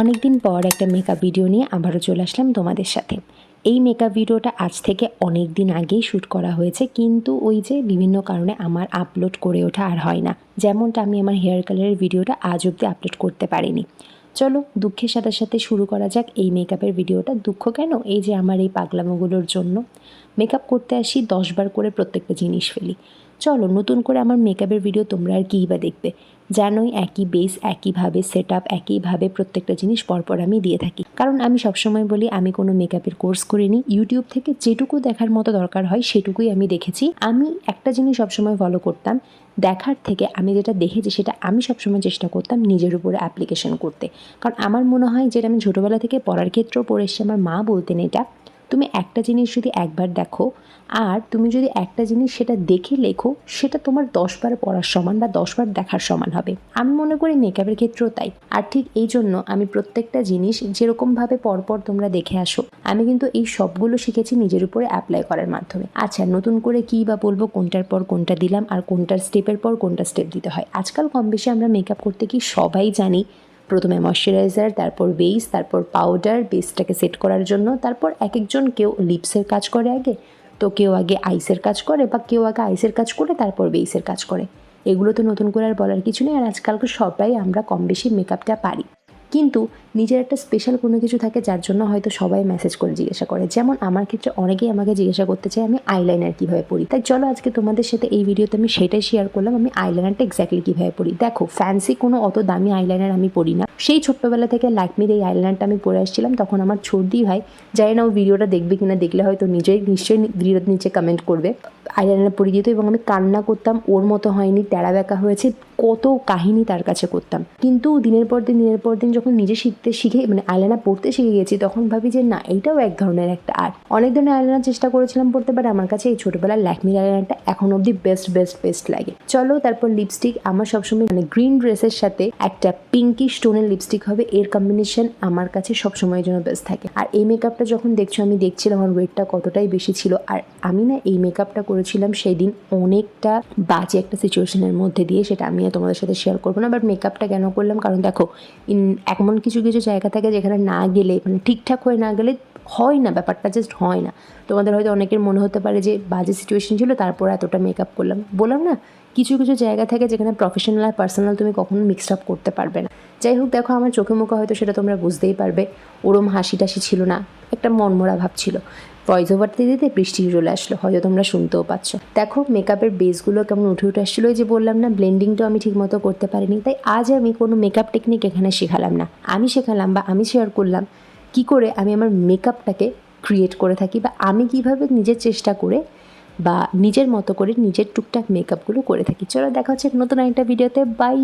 অনেকদিন পর একটা মেকআপ ভিডিও নিয়ে আবারও চলে আসলাম তোমাদের সাথে। এই মেকআপ ভিডিওটা আজ থেকে অনেক দিন আগেই শ্যুট করা হয়েছে, কিন্তু ওই যে বিভিন্ন কারণে আমার আপলোড করে ওঠা আর হয় না। যেমনটা আমি আমার হেয়ার কালারের ভিডিওটা আজ অবধি আপলোড করতে পারিনি। চলো দুঃখের সাথে সাথে শুরু করা যাক এই মেকআপের ভিডিওটা দুঃখ কেন? এই যে আমার এই পাগলামোগুলোর জন্য। মেকআপ করতে আসি দশবার করে প্রত্যেকটা জিনিস ফেলি। চলো নতুন করে আমার মেকআপের ভিডিও তোমরা আর কী বা দেখবে। জানোই একই বেস একইভাবে সেট আপ একইভাবে প্রত্যেকটা জিনিস পরপর আমি দিয়ে থাকি। কারণ আমি সবসময় বলি, আমি কোনো মেকআপের কোর্স করিনি। ইউটিউব থেকে যেটুকু দেখার মতো দরকার হয়, সেটুকুই আমি দেখেছি। আমি একটা জিনিস সবসময় ফলো করতাম, দেখার থেকে আমি যেটা দেখেছি, সেটা আমি সবসময় চেষ্টা করতাম নিজের উপরে অ্যাপ্লিকেশন করতে। কারণ আমার মনে হয় যেটা আমি ছোটোবেলা থেকে পড়ার ক্ষেত্রেও পড়ে এসেছি, আমার মা বলতেন এটা। তুমি একটা জিনিস যদি একবার দেখো, আর তুমি যদি একটা জিনিস সেটা দেখে লেখো, সেটা তোমার দশবার পড়ার সমান বা দশবার দেখার সমান হবে। আমি মনে করি মেকআপের ক্ষেত্রেও তাই। আর ঠিক এই জন্য আমি প্রত্যেকটা জিনিস যেরকমভাবে পরপর তোমরা দেখে আসো, আমি কিন্তু এই সবগুলো শিখেছি নিজের উপরে অ্যাপ্লাই করার মাধ্যমে। আচ্ছা নতুন করে কী বা বলব, কোনটার পর কোনটা দিলাম, আর কোনটার স্টেপের পর কোনটা স্টেপ দিতে হয়? আজকাল কম বেশি আমরা মেকআপ করতে কি সবাই জানি প্রথমে ময়শ্চারাইজার তারপর বেস তারপর পাউডার বেসটাকে সেট করার জন্য, তারপর এক একজন কেউ লিপসের কাজ করে আগে, তো কেউ আগে আইসের কাজ করে বা কেউ আগে আইসের কাজ করে, তারপর বেসের কাজ করে। এগুলো তো নতুন করে আর বলার কিছু নেই, আর আজকালকে সবাই আমরা কম বেশি মেকআপটা পারি। কিন্তু নিজের একটা স্পেশাল কোনো কিছু থাকে যার জন্য হয়তো সবাই মেসেজ করে জিজ্ঞাসা করে। যেমন আমার ক্ষেত্রে অনেকেই আমাকে জিজ্ঞাসা করতে চায়, আমি আইলাইনার কীভাবে পড়ি তাই চলো আজকে তোমাদের সাথে এই ভিডিওতে আমি সেটাই শেয়ার করলাম, আমি আইলাইনারটা এক্স্যাক্টলি কীভাবে পড়ি দেখো ফ্যান্সি কোনো অত দামি আইলাইনার আমি পড়ি না। সেই ছোট্টবেলা থেকে লাকমির এই আইলাইনারটা আমি পরে আসছিলাম, তখন আমার ছর্দি ভাই জানি না ও ভিডিওটা দেখবে কিনা, দেখলে হয়তো নিজেই নিশ্চয়ই নিচে কমেন্ট করবে। আইলাইনার পরিয়ে দিত এবং আমি কান্না করতাম, ওর মতো হয়নি, তেড়া ব্যাকা হয়েছে, কত কাহিনী তার কাছে করতাম। কিন্তু দিনের পর দিন, দিনের পর দিন যখন নিজে শিখতে শিখে মানে আইলাইনার পড়তে শিখে গেছি, তখন ভাবি যে না, এইটাও এক ধরনের একটা আর্ট অনেক ধরনের আইলাইনার চেষ্টা করেছিলাম পড়তে বাট আমার কাছে এই ছোটোবেলার ল্যাকমির আইলাইনারটা এখন অবধি বেস্ট বেস্ট বেস্ট লাগে। চলো, তারপর লিপস্টিক আমার সবসময় মানে গ্রিন ড্রেসের সাথে একটা পিঙ্কি স্টোনের লিপস্টিক হবে, এর কম্বিনেশন আমার কাছে সবসময়ের জন্য বেস্ট থাকে। আর এই মেকআপটা যখন দেখছ, আমি দেখছিলাম আমার ওয়েটটা কতটাই বেশি ছিল, আর আমি না এই মেকআপটা করেছিলাম সেই দিন অনেকটা বাজে একটা সিচুয়েশনের মধ্যে দিয়ে সেটা আমি তোমাদের সাথে শেয়ার করব না বাট মেকআপটা কেন করলাম? কারণ দেখো এমন কিছু কিছু জায়গা থাকে যেখানে না গেলে মানে ঠিকঠাক হয়ে না গেলে হয় না, ব্যাপারটা জাস্ট হয় না। তোমাদের হয়তো অনেকের মনে হতে পারে যে, বাজে সিচুয়েশন ছিল, তারপর এতটা মেকআপ করলাম। বললাম না, কিছু কিছু জায়গা থাকে যেখানে প্রফেশনাল আর পার্সোনাল তুমি কখনো মিক্সড আপ করতে পারবে না। যাই হোক, দেখো, আমার চোখে মুখে হয়তো সেটা তোমরা বুঝতেই পারবে, ওরম হাসি টাসি ছিল না, একটা মনমরা ভাব ছিল। ভয়েস ওভার দিতে দিতে বৃষ্টি চলে আসলো, হয়তো তোমরা শুনতেও পাচ্ছ। দেখো মেকআপের বেসগুলো কেমন উঠে উঠে আসছিল যে বললাম না ব্লেন্ডিংটাও আমি ঠিকমতো করতে পারিনি। তাই আজ আমি কোনো মেকআপ টেকনিক এখানে শেখালাম না। আমি শেখালাম বা আমি শেয়ার করলাম কি করে আমি আমার মেকআপটাকে ক্রিয়েট করে থাকি বা আমি কীভাবে নিজের চেষ্টা করে বা নিজের মতো করে নিজের টুকটাক মেকআপগুলো করে থাকি। চলো দেখা হচ্ছে নতুন একটা ভিডিওতে বাই